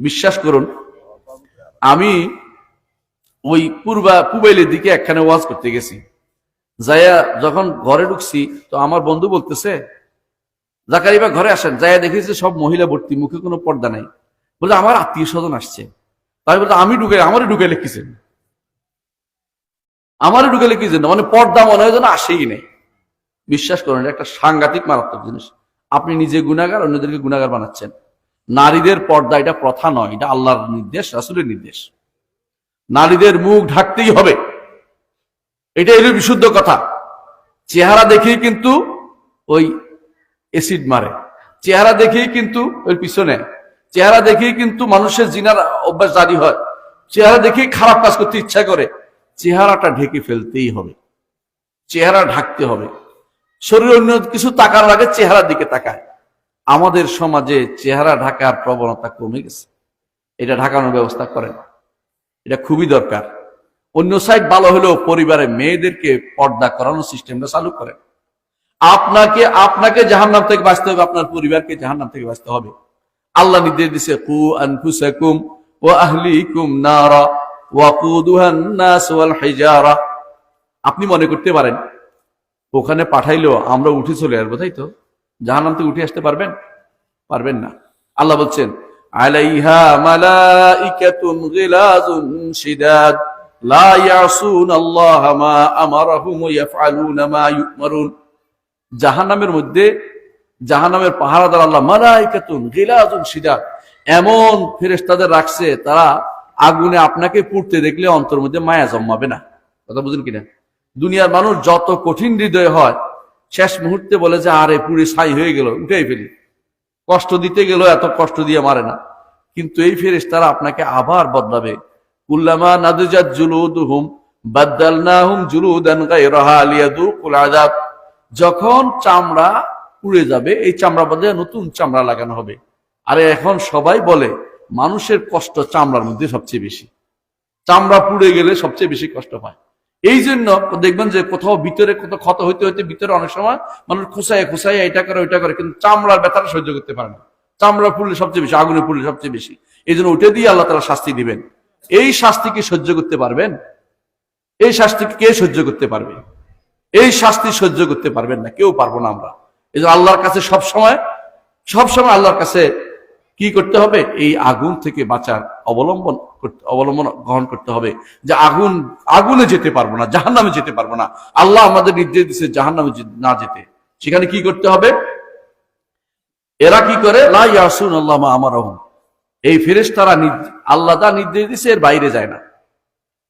বিশ্বাস করুন, আমি ওই পূর্বা পুবাইলের দিকে একখানে ওয়াজ করতে গেছি। যাইয়া যখন ঘরে ঢুকছি, তো আমার বন্ধু বলতেছে জাকারিবা ঘরে আসেন। যাইয়া দেখেছি সব মহিলা ভর্তি, মুখে কোনো পর্দা নাই। বলে আমার আত্মীয় স্বজন আসছে। তাই বলতে আমি ঢুকে, আমারই ঢুকে লিখেছেন। আমারই ঢুকে লিখেছেন মানে পর্দা মনে হয় যেন আসেই নেই। বিশ্বাস করেন একটা সাংঘাতিক মারাত্মক জিনিস। আপনি নিজে গুণাগার অন্যদেরকে গুণাগার বানাচ্ছেন। নারীদের পর্দা এটা প্রথা নয়, এটা আল্লাহর নির্দেশ, রাসুলের নির্দেশ। নারীদের মুখ ঢাকতেই হবে। এটা এলো বিশুদ্ধ কথা। চেহারা দেখেই কিন্তু ওই এসিড মারে। চেহারা দেখেই কিন্তু ওই পিছনে। চেহারা দেখেই কিন্তু মানুষের জিনার অভ্যাস জারি হয়। চেহারা দেখেই খারাপ কাজ করতে ইচ্ছা করে। চেহারাটা ঢেকে ফেলতেই হবে। চেহারা ঢাকতে হবে। শরীর অন্য কিছু তাকার আগে চেহারার দিকে তাকায়। আমাদের সমাজে চেহারা ঢাকার প্রবণতা কমে গেছে। এটা ঢাকানোর ব্যবস্থা করেন। এটা খুবই দরকার। অন্য সাইড ভালো হলেও পরিবারে মেয়েদেরকে পর্দা করানোর সিস্টেমটা চালু করেন। আপনাকে আপনাকে জাহান্নাম থেকে বাঁচতে হবে, আপনার পরিবারকে জাহান্নাম থেকে বাঁচতে হবে। আল্লাহ নির্দেশ দিছে কু আনফুসাকুম ওয়া আহলিকুম নারা আপনি মনে করতে পারেন, ওখানে পাঠাইলো আমরা উঠে চলে আসব, তাই তো? জাহান্নাম থেকে উঠে আসতে পারবেন? পারবেন না। আল্লাহ বলছেন, আলাইহা মালাইকাতুন গিলাজুন শিদাদ, লা ইয়াসুন আল্লাহ মা আমারাহুম ইয়াফআলুনা মা ইউমারুন। জাহান্নামের মধ্যে, জাহান্নামের পাহারাদার আল্লাহ মালাইকাতুন গিলাজুন শিদাদ, এমন ফেরেশতাদের রাখছে, তারা আগুনে আপনাকে পুড়তে দেখলে অন্তর মধ্যে মায়া জন্মাবে না। কথা বুঝুন কিনা? দুনিয়ার মানুষ যত কঠিন হৃদয় হয় শেষ মুহূর্তে বলে যে, আরে, পুরে ছাই হয়ে গেল, উঠেই ফেলি। কষ্ট দিতে গেল এত কষ্ট দিয়ে মারে না। কিন্তু এই ফেরেস তারা আপনাকে আবার বদলাবে। নাদুজাত লিয়াদুকুল আযাব। যখন চামড়া পুড়ে যাবে, এই চামড়া বদলে নতুন চামড়া লাগানো হবে। আরে, এখন সবাই বলে, মানুষের কষ্ট চামড়ার মধ্যে সবচেয়ে বেশি। চামড়া পুড়ে গেলে সবচেয়ে বেশি কষ্ট পায় এই জন্য দেখবেন যে কোথাও ভিতরে, কোথাও ক্ষত হইতে হইতে ভিতরে অনেক সময় মানুষ খুসাই খুসাই এটা করে, ওইটা করে, কিন্তু চামড়ার ব্যথাটা সহ্য করতে পারে না। চামড়া পুড়লে সবচেয়ে বেশি, আগুনে পুড়লে সবচেয়ে বেশি। এই জন্য উঠে দিয়ে আল্লাহ তারা শাস্তি দিবেন। এই শাস্তি কি সহ্য করতে পারবেন? এই শাস্তি কে সহ্য করতে পারবে? এই শাস্তি সহ্য করতে পারবেন না, কেউ পারব না আমরা। এই জন্য আল্লাহর কাছে সব সময় সব সময় আল্লাহর কাছে কি করতে হবে? এই আগুন থেকে বাঁচার অবলম্বন অবলম্বন গ্রহণ করতে হবে। যে আগুন, আগুনে যেতে পারব না জাহান নামে যেতে পারব না। আল্লাহ আমাদের নির্দেশ দিচ্ছে জাহান নামে না যেতে। সেখানে কি করতে হবে? এরা কি করে? লাসুন আল্লাহ আমার এই ফেরেস তারা আল্লাহ দা নির্দেশ দিচ্ছে এর বাইরে যায় না।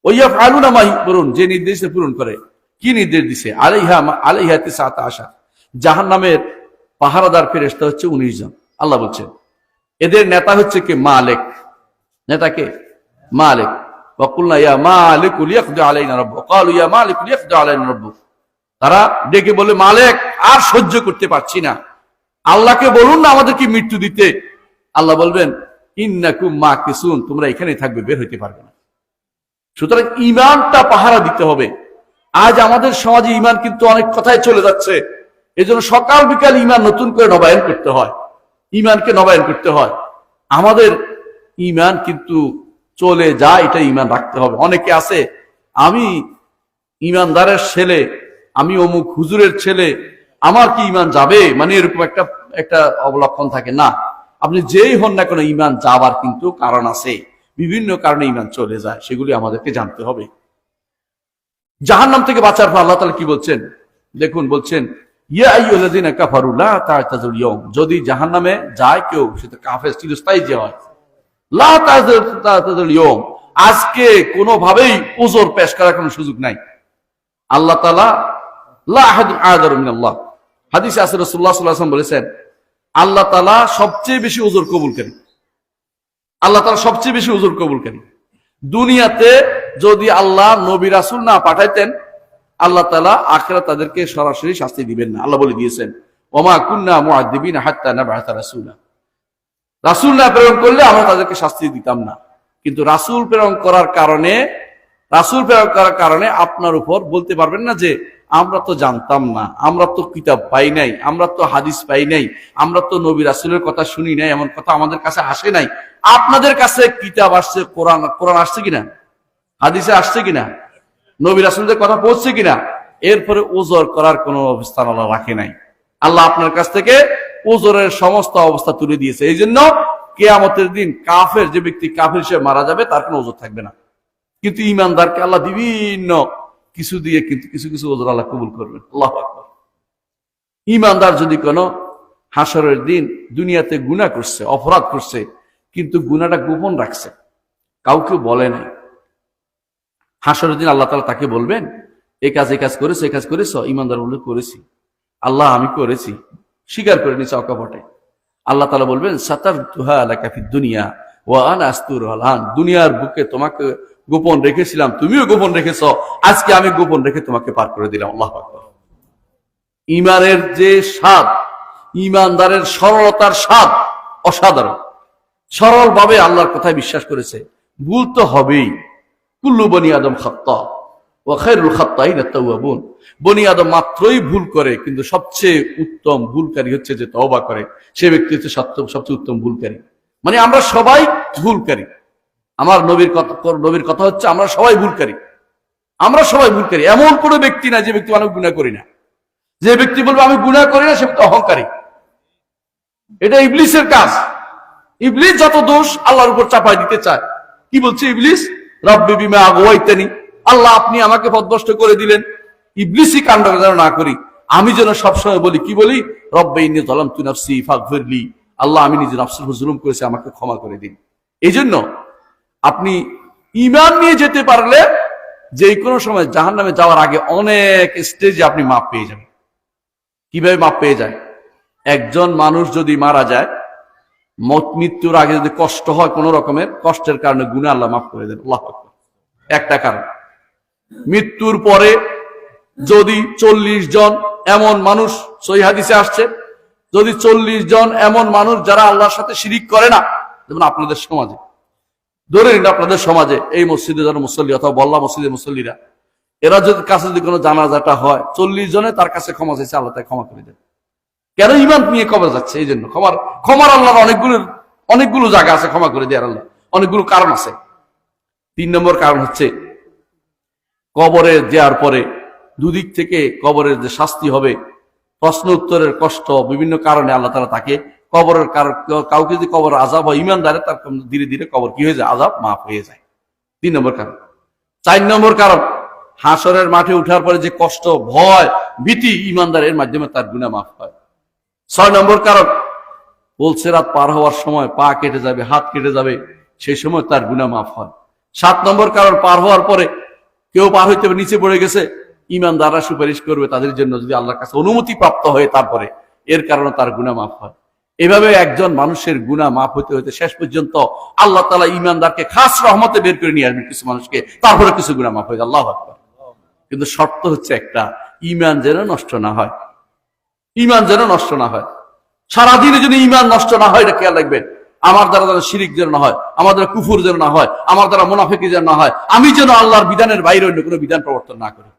ওইয়া ফালুনা মাহি পূরণ যে নির্দেশ পূরণ করে। কি নির্দেশ দিছে? আলাইহা আলাইহাতে সাত আসা জাহান নামের পাহারাদার ফেরেস্তা হচ্ছে উনিশ জন। আল্লাহ বলছেন, এদের নেতা হচ্ছে কে? মালেক। নেতাকে? মালিক। বকুল্লা ইয়া তারা ডেকে বলে মালিক, আর সহ্য করতে পারছি না। আল্লাহকে বলুন না আমাদেরকে মৃত্যু দিতে। আল্লাহ বলবেন ইন্নাকু মা কিসুন তোমরা এখানেই থাকবে, বের হইতে পারবে না। সুতরাং ইমানটা পাহারা দিতে হবে। আজ আমাদের সমাজে ইমান কিন্তু অনেক কথায় চলে যাচ্ছে। এজন্য সকাল বিকাল ইমান নতুন করে নবায়ন করতে হয়। ইমানকে নবায়ন করতে হয়। আমাদের ইমান কিন্তু চলে যায়, এটা ইমান রাখতে হবে। অনেকে আছে, আমি ইমানদারের ছেলে, আমি অমুক হুজুরের ছেলে, আমার কি ইমান যাবে? মানে এরকম একটা একটা অবলক্ষণ থাকে। না, আপনি যেই হন না কোনো ইমান যাবার কিন্তু কারণ আছে। বিভিন্ন কারণে ইমান চলে যায়, সেগুলি আমাদেরকে জানতে হবে। জাহান নাম থেকে বাঁচার পর আল্লাহ তালা কি বলছেন? দেখুন, বলছেন, ইয়া যদি জাহান্নামে যায় কেউ সেটা কাফের, চিরস্থায়ী যে হয়। আজকে কোনোভাবেই উজর পেশ করার কোনো সুযোগ নাই। আল্লাহ তালা হাদিসে আলাইহি ওয়াসাল্লাম বলেছেন, আল্লাহ তালা সবচেয়ে বেশি উজর কবুল করেন। আল্লাহ তালা সবচেয়ে বেশি উজর কবুল করেন। দুনিয়াতে যদি আল্লাহ নবী রাসূল না পাঠাইতেন আল্লাহ তালা আখেরা তাদেরকে সরাসরি শাস্তি দিবেন না। আল্লাহ বলে দিয়েছেন ওমা কুন্না মুআদ্দিবিন হাত্তা না রাসূলা। রাসূল না প্রেরণ করলে আমরা তাদেরকে শাস্তি দিতাম না। কিন্তু রাসূল প্রেরণ করার কারণে, রাসূল প্রেরণ করার কারণে আপনার উপর বলতে পারবেন না যে, আমরা তো জানতাম না, আমরা তো কিতাব পাই নাই, আমরা তো হাদিস পাই নাই, আমরা তো নবী রাসুলের কথা শুনি নাই, এমন কথা আমাদের কাছে আসে নাই। আপনাদের কাছে কিতাব আসছে, কোরআন কোরআন আসছে কিনা? হাদিসে আসছে কিনা? নবী রাসুলদের কথা পৌঁছছে কিনা? এরপরে ওজোর করার কোনো অবস্থান আল্লাহ রাখে নাই। আল্লাহ আপনার কাছ থেকে ওজোরের সমস্ত অবস্থা তুলে দিয়েছে। এই জন্য কেয়ামতের দিন কাফের, যে ব্যক্তি কাফের হিসেবে মারা যাবে, তার কোনো ওজোর থাকবে না। কিন্তু ইমানদারকে আল্লাহ বিভিন্ন কিছু দিয়ে কিন্তু কিছু কিছু ওজোর আল্লাহ কবুল করবেন। আল্লাহ ইমানদার যদি কোনো হাসরের দিন দুনিয়াতে গুণা করছে, অপরাধ করছে, কিন্তু গুণাটা গোপন রাখছে, কাউকে বলে নাই, হাসরের দিন আল্লাহ তালা তাকে বলবেন এই কাজ এই কাজ করেছ এই কাজ করেছ ইমানদার বলে করেছি। আল্লাহ আমি করেছি। স্বীকার করে নিছে অকপটে। আল্লাহ তালা বলবেন সাতার তুহা আলাকাফি দুনিয়া ও আন আস্তুর আন। দুনিয়ার বুকে তোমাকে গোপন রেখেছিলাম, তুমিও গোপন রেখেছ। আজকে আমি গোপন রেখে তোমাকে পার করে দিলাম, আল্লাহ ইমানের যে স্বাদ ইমানদারের সরলতার স্বাদ অসাধারণ। সরল ভাবে আল্লাহর কথায় বিশ্বাস করেছে। ভুল তো হবেই। কুল্লু বনি আদম খাত্তা ও খায়রুল খাত্তাই তাওয়াবুন বনি আদম মাত্রই ভুল করে, কিন্তু সবচেয়ে উত্তম ভুলকারী হচ্ছে যে তওবা করে। সে ব্যক্তি হচ্ছে সবচেয়ে উত্তম ভুলকারী। মানে আমরা সবাই ভুলকারী। আমার নবীর কথা নবীর কথা হচ্ছে আমরা সবাই ভুলকারী। আমরা সবাই ভুলকারী। এমন কোনো ব্যক্তি না যে ব্যক্তি আমি গুণা করি না। যে ব্যক্তি বলবে, আমি গুণা করি না সে অহংকারী। এটা ইবলিসের কাজ। ইবলিস যত দোষ আল্লাহর উপর চাপাই দিতে চায়। কি বলছে ইবলিস? রব্বি বিমা আগুয়াইতানি আল্লাহ আপনি আমাকে পদভস্ত করে দিলেন। ইবলিসই কাণ্ড যেন না করি। আমি যেন সবসময় বলি, কি বলি? রব্বে ইন্নি জলাম তু নাফসি ফাগফিরলি আল্লাহ আমি নিজে নফসের উপর জুলুম করেছি, আমাকে ক্ষমা করে দিন। এই জন্য আপনি ইমান নিয়ে যেতে পারলে যে কোনো সময় জাহান নামে যাওয়ার আগে অনেক স্টেজে আপনি মাপ পেয়ে যাবেন। কীভাবে মাপ পেয়ে যায়? একজন মানুষ যদি মারা যায়, মত মৃত্যুর আগে যদি কষ্ট হয় কোন রকমের, কষ্টের কারণে গুণা আল্লাহ মাফ করে দেন। আল্লাহ একটা কারণ। মৃত্যুর পরে যদি চল্লিশ জন এমন মানুষ হাদিসে আসছে, যদি চল্লিশ জন এমন মানুষ যারা আল্লাহর সাথে শিরিক করে না, যেমন আপনাদের সমাজে, ধরে নিন আপনাদের সমাজে এই মসজিদে যারা মুসল্লি, অথবা বল্লা মসজিদের মুসল্লিরা, এরা যদি কাছে যদি কোনো জানাজাটা হয়, চল্লিশ জনে তার কাছে ক্ষমা চাইছে, আল্লাহ তাই ক্ষমা করে দেন। কেন ইমান নিয়ে কবর যাচ্ছে? এই জন্য ক্ষমার ক্ষমার আল্লাহর অনেকগুলো অনেকগুলো জায়গা আছে, ক্ষমা করে দেওয়ার আল্লাহ। অনেকগুলো কারণ আছে। তিন নম্বর কারণ হচ্ছে কবরে দেওয়ার পরে দুদিক থেকে কবরের যে শাস্তি হবে, প্রশ্ন উত্তরের কষ্ট বিভিন্ন কারণে আল্লাহ তারা তাকে কবরের কাউকে যদি কবর আজাব হয়, ইমানদারে, তার ধীরে ধীরে কবর কি হয়ে যায়? আজাব মাফ হয়ে যায়। তিন নম্বর কারণ। চার নম্বর কারণ, হাসরের মাঠে উঠার পরে যে কষ্ট, ভয়, ভীতি ইমানদারের মাধ্যমে তার গুণা মাফ হয়। ছয় নম্বর কারণ, বলছে রাত পার হওয়ার সময় পা কেটে যাবে, হাত কেটে যাবে সেই সময় তার গুণা মাফ হয়। সাত নম্বর কারণ, পার হওয়ার পরে কেউ পার হইতে হবে, নিচে পড়ে গেছে ইমানদাররা সুপারিশ করবে তাদের জন্য যদি আল্লাহর কাছে অনুমতি প্রাপ্ত হয়ে তারপরে এর কারণে তার গুণা মাফ হয়। এভাবে একজন মানুষের গুণা মাফ হতে হতে শেষ পর্যন্ত আল্লাহ তালা ইমানদারকে খাস রহমতে বের করে নিয়ে আসবেন কিছু মানুষকে তারপরে কিছু গুণা মাফ হয়ে আল্লাহ। কিন্তু শর্ত হচ্ছে একটা ইমান যেন নষ্ট না হয়। ইমান যেন নষ্ট না হয়। সারাদিনে যদি ইমান নষ্ট না হয় এটা খেয়াল রাখবেন। আমার দ্বারা যেন শিরিক যেন না হয়, আমার দ্বারা কুফুর যেন না হয়, আমার দ্বারা মোনাফেকি যেন না হয়, আমি যেন আল্লাহর বিধানের বাইরে অন্য কোনো বিধান প্রবর্তন না করি।